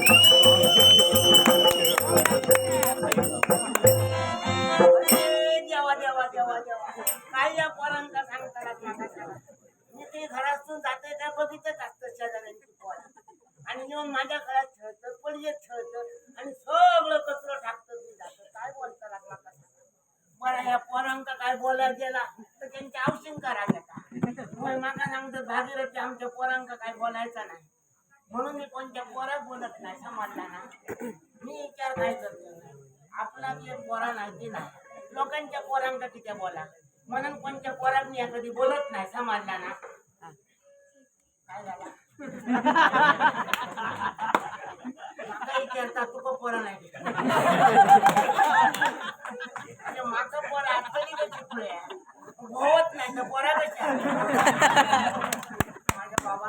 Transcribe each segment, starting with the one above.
अरे देवा देवा देवा देवा काय या पोरांका सांगता लागला मी ते घरातून जाते त्या बघितच असतं शेजाऱ्यांची पोरं आणि येऊन माझ्या घरात खेळतं पडीत खेळतं आणि सगळं कचरं टाकतं मी जातं काय बोलता लागला कशाला बरं या पोरांका काय बोलायला गेला तर त्यांची औषण करा घेता मग माका सांगतो भागीरथी आमच्या पोरांका काय बोलायचं नाही म्हणून मी कोणत्या पोरा बोलत नाही समजला ना? मी विचार काय करतो आपला जे पोरा नाही ते नाही लोकांच्या पोरांका किती बोला. म्हणून कोणत्या पोरात मी कधी बोलत नाही समजला ना? काय झाला? विचारता तुका पोरा नाही अरे पोरा आपली कशी पुढे होत नाही तर पोरा कशा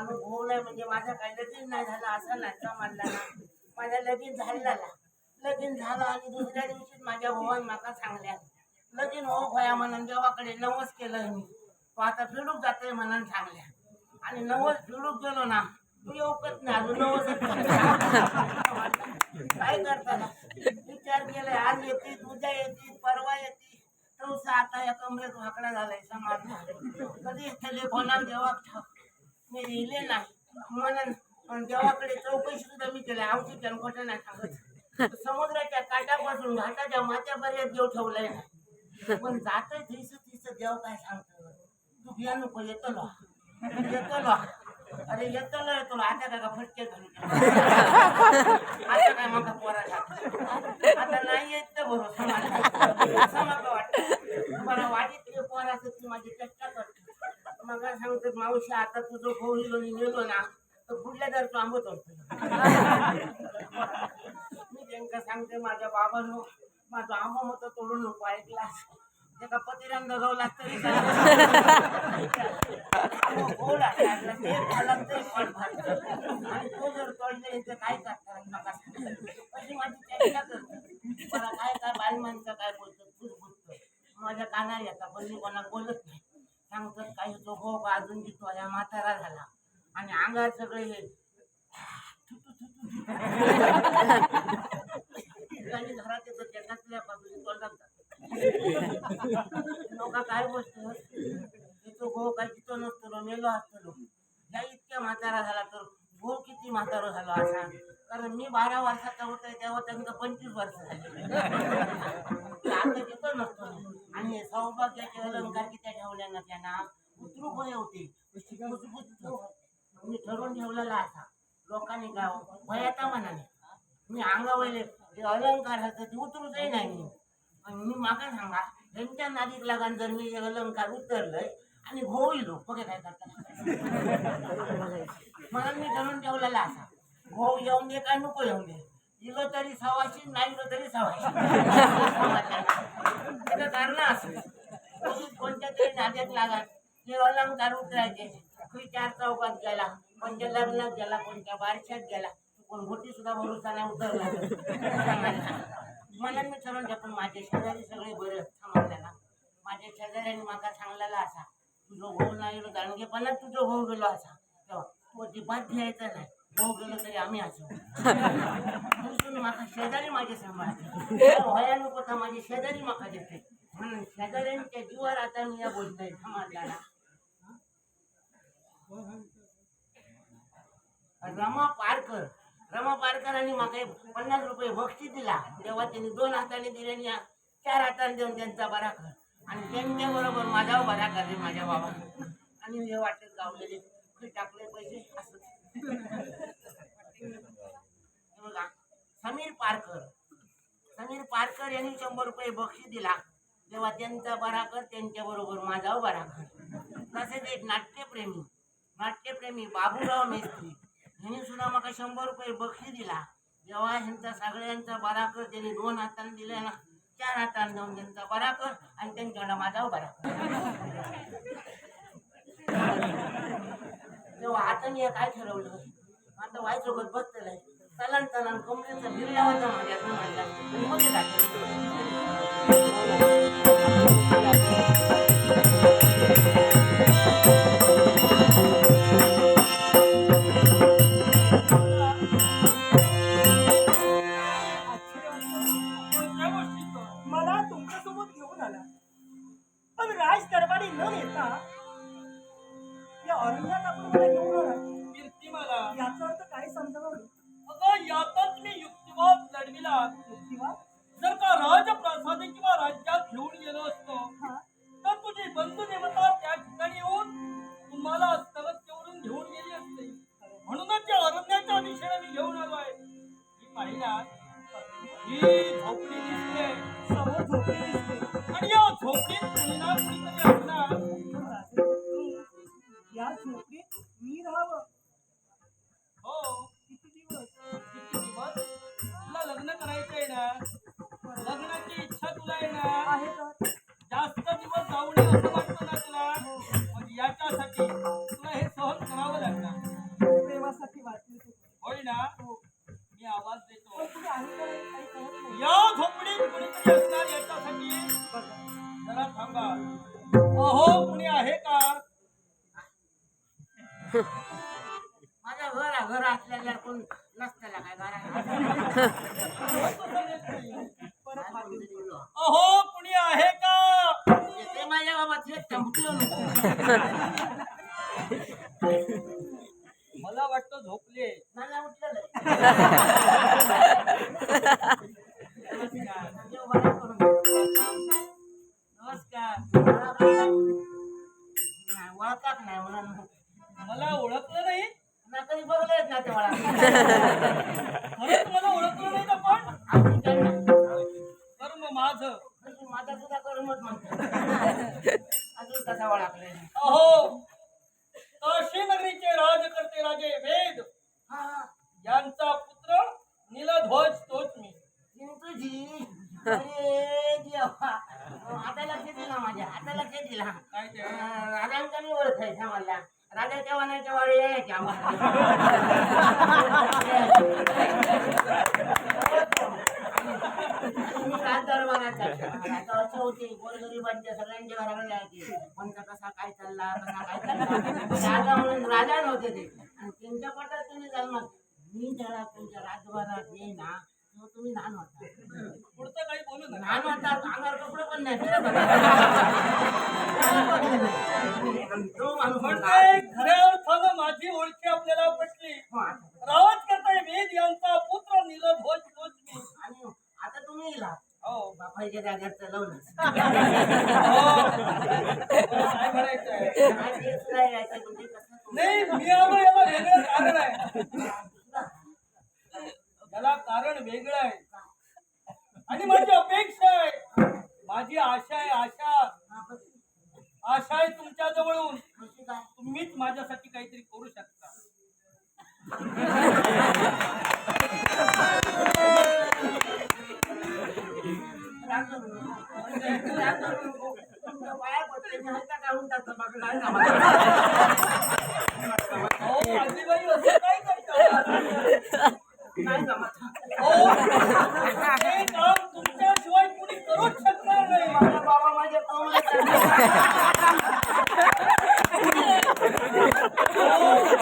माझ्या नाही म्हणजे माझा काही लगीन नाही झाला असं नाही समजला ना? माझ्या लगीन झालेला लगीन झालं आणि दुसऱ्या दिवशीच माझ्या भावान माका सांगल्या लगीन हो भया म्हणून देवाकडे नवस केलं मी. तो आता फिरूक जातोय म्हणून सांगल्या. आणि नवस फिरूक गेलो ना तू येऊकच नाही अजून नवस काय करताना विचार केलाय आज येते उद्या येते परवा येते. तो आता या कमरेत वाकडा झालाय समाज कधी टेलिफोनावर देवाक ठेव मी लिहिले नाही म्हणून देवाकडे चौकशी सुद्धा मी केली. औषध खोटं नाही सांगत. समुद्राच्या काटापासून घाटाच्या माथ्यापर्यंत देव ठेवलाय. नाही पण जात तीस तीस देव काय सांगतो? तू बिया नको येतो लो. येतो लो. अरे येतो लो येतो लो. आता का फटके घालून आता काय मग पोरा. आता नाही येत तर असं मला वाटतं मला वाटीत पोरा ती माझी चर्चा करतो मग सांगतो मावशी आता तुझं भाऊ मी गेलो ना तर पुढल्या दर थांबत आंबत मी त्यांना सांगते माझ्या बाबानो माझा आंबा मत तोडून नको ऐकला. त्याचा पतिराम जगवला तरी गोड लागला ते खाला ते फळ आणि तो जर तोडले तर काय करणार? नका अशी माझी चर्चा करते. मला काय काय बालमानचं काय बोलतो तूच बोलतो. माझ्या कानाला येतात पण मी कोणाला बोलत नाही. सांगतात काही तो हो अजून की या म्हातारा झाला. आणि अंगात सगळे हे घरात येतो जगातल्या बाजूने तोंडात लोक काय बोलतो तो गो हो काय तिथं नसतो मेलो असतो या इतक्या म्हातारा झाला तर गो किती म्हातारा झालो असा. कारण मी बारा वर्षाचा होतो तेव्हा त्यांना पंचवीस वर्ष झाले. आता तिथं नसतो आणि सौभाग्याचे अलंकार किती ठेवल्या ना त्यांना. उतरू भय होते. मी ठरवून ठेवलेला असा. लोकांनी गाव भयाता म्हणाले मी अंगावले ते अलंकार असतं ते उतरूचही नाही मी. आणि मी सांगा त्यांच्या नागरिक लागान जर मी अलंकार उतरलंय आणि घोळलो बघे काय करता म्हणून मी ठरवून ठेवलेला असा. भाऊ येऊन दे काय नको येऊन दे. इलो तरी सवाशी नाही इलो तरी सवाशी. त्याचं कारण असं. कोणी कोणत्या तरी नाद्यात लागान हे अलंकार उतरायचे. कोणी चार चौकात गेला कोणत्या लग्नात गेला कोणत्या बारशात गेला. कोण मोठी सुद्धा भरोसा नाही उतरला. म्हणून मी ठरवून ठेवतो माझे शेजारी सगळे बरे समजले ना माझ्या शेजाऱ्यांनी माका सांगलेला असा. तुझं भाऊ नाही गेलो दांडगेपणात तुझं होऊ गेलो असा तेव्हा. हो, तो अजिबात घ्यायचा नाही. होऊ गेलो तरी आम्ही असो. म्हणून माका शेजारी माझे सांभाळते व्हाया नको तर माझे शेजारी माका देते. म्हणून शेजाऱ्यांच्या जीवावर आता मी या बोलतोय. समाजाला रमा पारकर. रमा पारकरांनी माका एक पन्नास रुपये बक्षीस दिला. तेव्हा त्यांनी दोन हाताने दिले आणि चार हाताने देऊन त्यांचा बरा कर. आणि त्यांच्या बरोबर माझा बरा माझ्या बाबा. आणि हे वाटत गावलेले टाकले पैसे असं. बघा समीर पारकर. समीर पारकर यांनी शंभर रुपये बक्षीस दिला. तेव्हा त्यांचा बरा कर त्यांच्या बरोबर माझा बरा कर तसेच एक नाट्यप्रेमी नाट्यप्रेमी बाबूराव मेस्त्री. यांनी सुद्धा मला शंभर रुपये बक्षीस दिला. जेव्हा ह्यांचा सगळ्यांचा बरा कर त्यांनी दोन हाताने दिला ना चार हाताने देऊन त्यांचा बरा कर आणि त्यांच्याकडे माझा बरा तेव्हा आता मी काय ठरवलं? आता वाईसोबत बसलेलं आहे. चलन चलन कमरेचा बिरला होता माझ्या म्हणला आणि या घर घर असलेल्या कोण नसतेला काय देतो. अहो कुणी आहे का? ते माझ्या बाबा ते चमकलो मला वाटतं झोपले मला उठलेलं माझा सुद्धा कर्मच म्हणतो. अजून कसा ओळखले अहो काशी नगरीचे राजकर्ते राजे वेद हा यांचा पुत्र नीलध्वज तोच मी. चिंटूजी अरे देवा. आता लक्ष दिला माझ्या आता लक्ष दिला राजांचा मी ओळखायचा मला. राजाच्या वनाच्या वाडी यायच्या गोरगरिबांच्या सगळ्यांच्या घराकडे जायचे कोणता कसा काय चालला कसा काय चालला. राजा म्हणून राजा नव्हते ते. आणि त्यांच्या पटात तुम्ही जन्मात मी जरा तुमच्या राजभरात येईन ना तेव्हा तुम्ही लहान होता. पुढचं काही बोलू नका. लहान होता अंगावर कपडे पण नाही फिरत होता. तो माणूस म्हणजे खऱ्या अर्थानं माझी ओळखी आपल्याला पटली. "हो, आता- रावत करताय वेद यांचा पुत्र नीलध्वज तोच मी आणि आता तुम्ही येला हो. बापाच्या चालवलं हो. काय नाही मी आलो याला वेगळं कारण आहे. याला कारण वेगळं आहे. आणि माझी अपेक्षा आहे. माझी आशा आहे आशा. आशा आहे तुमच्या जवळून तुम्हीच माझ्यासाठी काहीतरी करू शकता.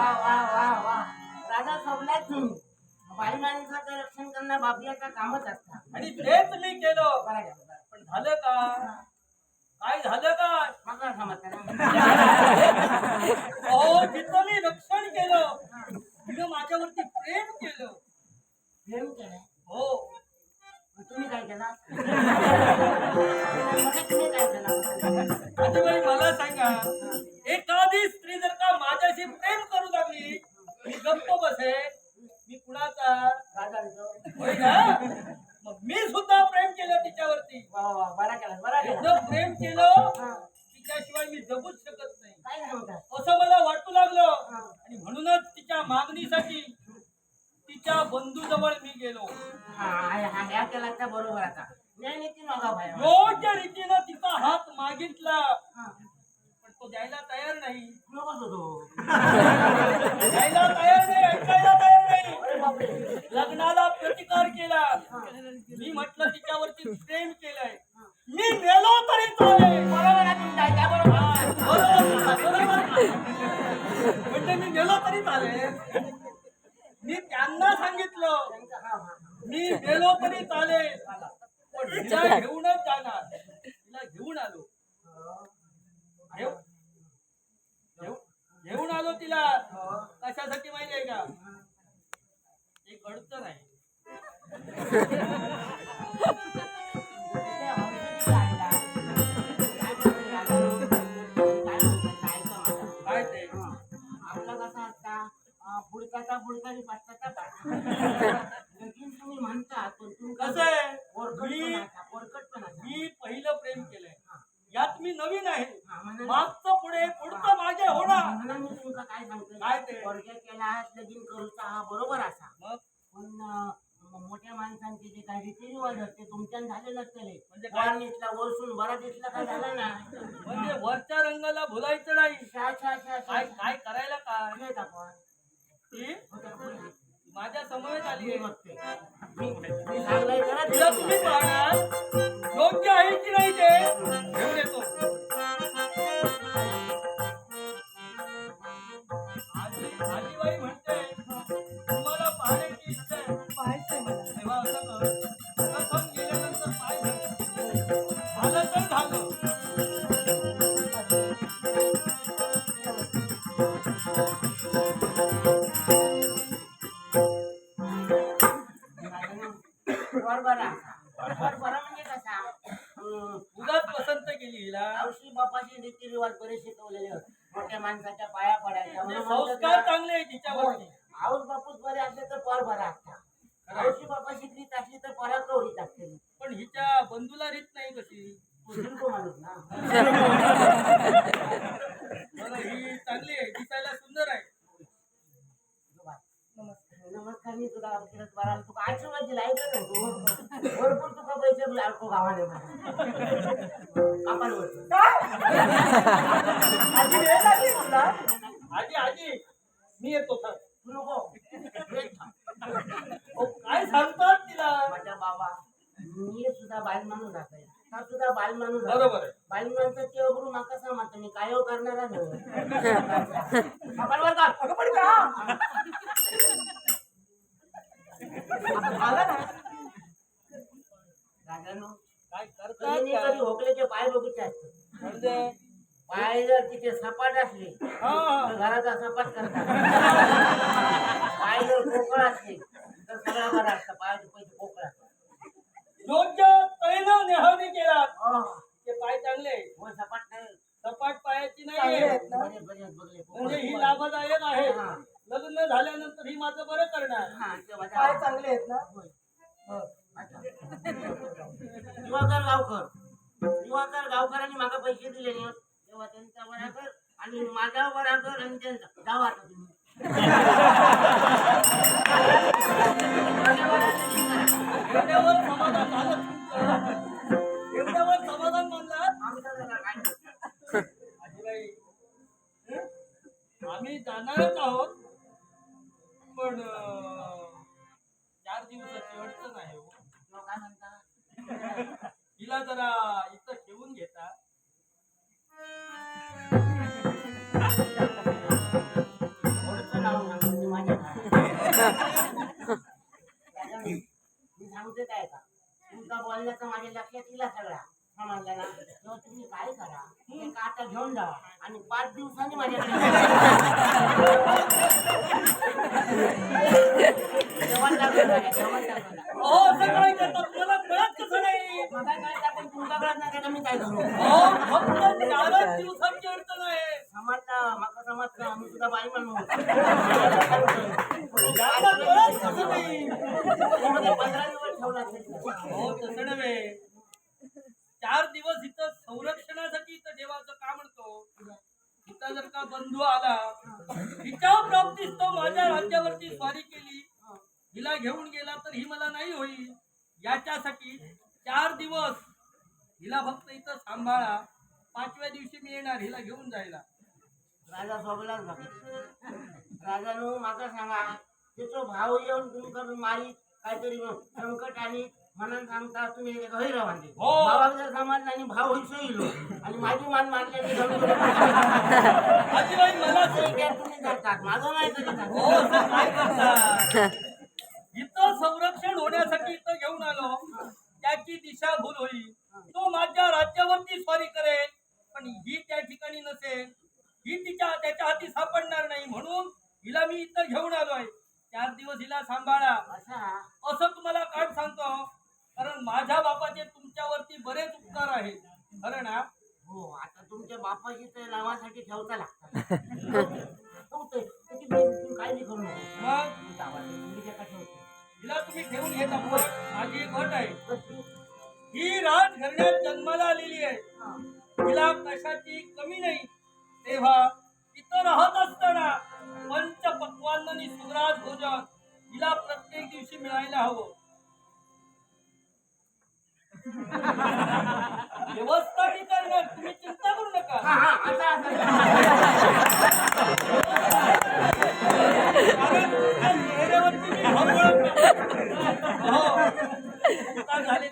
वा वा वा वा. राजा सोडलाच तुम्ही बाई माणसाचं रक्षण करणं बापल्याचं कामच असतं. आणि तेच मी केलं. बरा केला, बरा. पण झालं का? काय झालं का? मग समजतं ना. अहो तिचं मी रक्षण केलं तिनं माझ्यावरती प्रेम केलं. प्रेम केलंय? हो. मग तुम्ही काय केलं? मग तुम्ही काय केलं? आजीबाई मला सांगा. एखादी स्त्री जर का माझ्याशी प्रेम करू लागली मी गप्प बसे मी कुणाचा राजांचं होय ना? मग मी सुद्धा प्रेम केलं तिच्यावरती. प्रेम केलं. तिच्याशिवाय मी जगूच शकत नाही. असं मला वाटू लागलं. आणि म्हणूनच तिच्या मागणीसाठी तिच्या बंधूजवळ मी गेलो. बरोबर आता. योग्य रीतीनं तिचा हात मागितला. म्हणजे मी गेलो तरी चालेल. मी त्यांना सांगितलं मी गेलो तरी चालेल. पण घेऊनच जाणार. तिला घेऊन आलो. घेऊन आलो तिला. कशासाठी माहितीये का? एक अडचण आहे. बुडकाचा. लगीन तुम्ही म्हणता पण कसं आहे? मी पहिलं प्रेम केलंय. यात मी नवीन आहे. मागचं पुढे पुढचं मागे होणार म्हणून मी तुमका काय सांगतो काय ते? केला आहात लगीन करूचा हा बरोबर असा. मग? पण मोठ्या माणसांचे जे काही रीतिरिवाज आहेत ते तुमच्यान झाले नसतले. म्हणजे काय? नेसला वरसून बरा दिसला काय झाला ना? म्हणजे वरच्या रंगाला भुलायचं नाही. काय काय करायला काय? आपण. माझ्या समवेत आली तिला तुम्ही पाहणार योग्य आहे की नाही ते? घेऊन येतो. आजी आजीबाई म्हणते माणसाच्या पाया पडायच्या. म्हणजे संस्कार चांगले आहे तिच्यावरती. आऊस बापूस बरे असले तर पर बरा असता मावशी बापा शिकलीत असली तर परा कवरीत असते. पण हिच्या बंधूला रीत नाही कशी. माणूस ना बरं ही चांगली आहे दिसायला सुंदर आहे नमस्कार मी तुला औषधात बरा तुका आशीर्वाद दिला ऐकलं ना तू भरपूर तुका पैसे लागतो गावाने कपालवर आजी वेळ लागली तुला आजी आजी मी येतो तर तू नको एक थांब. अहो, काय सांगतात तिला माझ्या बाबा मी सुद्धा बाल माणूस आहे हा सुद्धा बाल माणूस आहे. बरोबर आहे बाल माणसाची अबरू माका सांगता मी काय हो करणारा नाही कपालवर काढ. अगं पण का आला ना राजानो, काय कधी करतात नाही काय? पाय बघितले पाय जर तिथे सपाट असले. तर घराचा सपाट करतात पाय जर पोकळ असले तर सगळं बरं असतं पायाचे पैसे पोकळ असतात योग्य तैनं नेहाने केला ते पाय चांगले. सपाट नाही. सपाट पायाची चांगले नाहीये आहेत ना? बरे बरे बघले म्हणजे ही लाभदायक आहे. हा. लग्न झाल्यानंतर ही माझं बरं करणार. हा, पाय चांगले आहेत ना. हो. अच्छा. दिवाकर गावकर. दिवाकर गावकरांनी मागा पैसे दिले नाही. तेव्हा त्यांचा बराकर आणि माझा बराकर आणि त्यांचा. जावा आता तुम्ही. समाधान झालं. जाणारच आहोत. पण चार दिवसाची अडचण आहे हो. काय जरा इथं ठेवून घेता. मी सांगते काय का तुमचा बोलण्याचा माझ्या लक्षात तिला सगळा. समजला ना तेव्हा तुम्ही काय करा? एक आता घेऊन जावा आणि पाच दिवसांनी माझ्या जेवण टाकून द्या, जेवण टाकून द्या. अहो असं काय करतात मला कळत कसं नाही मग काय काय टाकून तुमच्याकडे नाही का मी काय करू अहो फक्त चारच दिवसांची अडचण आहे समजलं माका समजलं आम्ही सुद्धा बाई म्हणून यांना कळत कसं नाही पंधरा दिवस ठेवला तरी. हो तसं नव्हे. चार दिवस इथं संरक्षणासाठी इथं देवाचं का म्हणतो इथं जर का बंधू आला हिच्या प्राप्तीस तो माझ्या राज्यावरती स्वारी केली. हिला घेऊन गेला तर ही मला नाही होईल. याच्यासाठी चार दिवस हिला फक्त इथं सांभाळा. पाचव्या दिवशी मी येणार हिला घेऊन जायला. राजा सोबलाच राजानो माका सांगा तिचो भाव येऊन तुम्ही करून मारी काहीतरी संकट आणि म्हणून सांगता तुम्ही मानले हो. भावाला जर समजला आणि भाव होईल आणि माझी मान मारली मी जाऊन आजीबाई मला तुम्ही करतात माझं नाही करीत हो असं काय करता. राजघराण्यात जन्माला आलेली आहे. हिला कशाची कमी नाही. तेव्हा इथं राहत असताना पंच पक्वान्न आणि सुराज भोजन हिला प्रत्येक दिवशी मिळायला हवं. व्यवस्था मी करणार तुम्ही चिंता करू नका. हा हा कारण झाले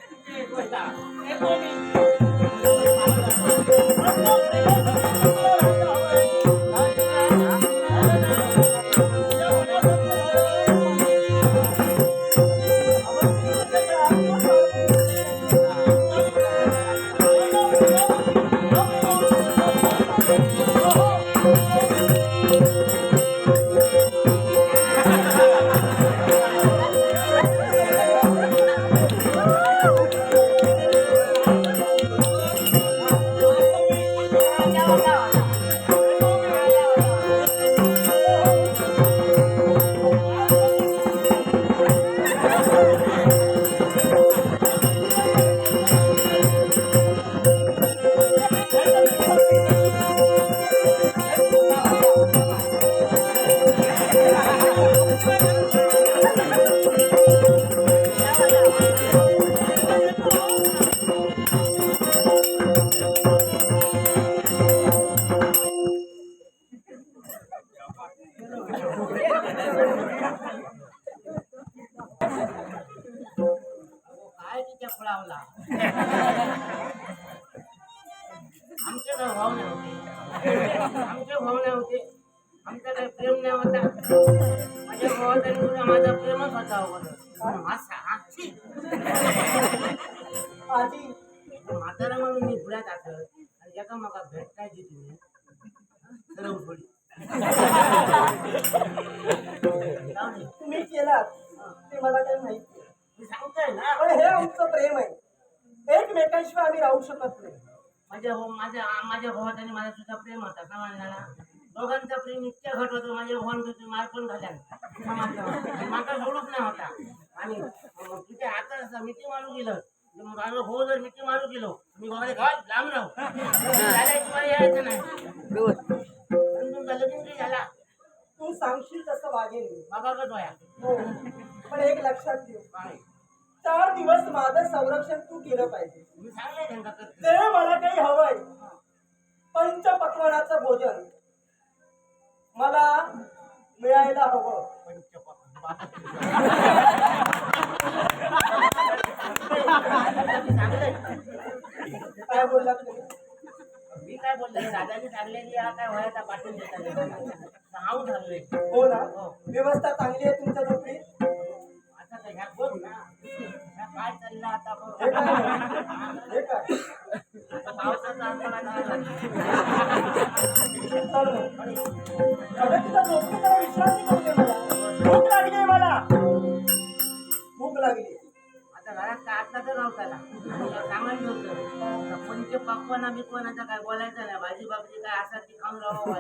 होते आमचे भाव नाही होते आमचं काही प्रेम नाही होता. माझ्या भावाचा निवडा माझा प्रेमच होता अगोदर. आजी. म्हातारा म्हणून मी पुढ्यात असत आणि एका मका भेटतायची तुम्ही. सरव थोडी जाऊ दे. तुम्ही केलात. ते मला काही माहिती सांगतोय ना. पण हे आमचं प्रेम आहे. एकमेकांशिवाय आम्ही राहू शकत नाही. माझ्या हो माझ्या माझ्या भावात आणि माझा सुद्धा प्रेम होता समजला ना दोघांचा प्रेम इतक्या घट होतो माझ्या भावान तुम्ही मार पण घाल्या समजलं माझा सोडूच नाही होता. आणि तिथे आता मिठी मारू गेलं. माझं भाऊ जर मिठी मारू गेलो मी बाबा घाल लांब राहू. यायचं नाही? लगीन काही झाला. तू सांगशील तसं वागेल मी. बाबागत वया हो. पण एक लक्षात ठेव. काय चार दिवस माझं संरक्षण तू केलं पाहिजे. ते मला काही हवंय. पंच पक्वानाचं भोजन. मला मिळायला हवं. काय बोललात तुम्ही? मी काय बोलले? दादानी सांगलेली हा काय वयाचा पाठवून देतात. हो ना? व्यवस्था चांगली आहे तुमच्या नोकरीत काय चाललं आता पावसाचा भूक लागली मला भूक लागली आता घरात काय आता तर राहताला सामान होतं पंच पक्वाना कोणाचा काय बोलायचं नाही भाजी बाबजी काय असं ती खाऊन राहावं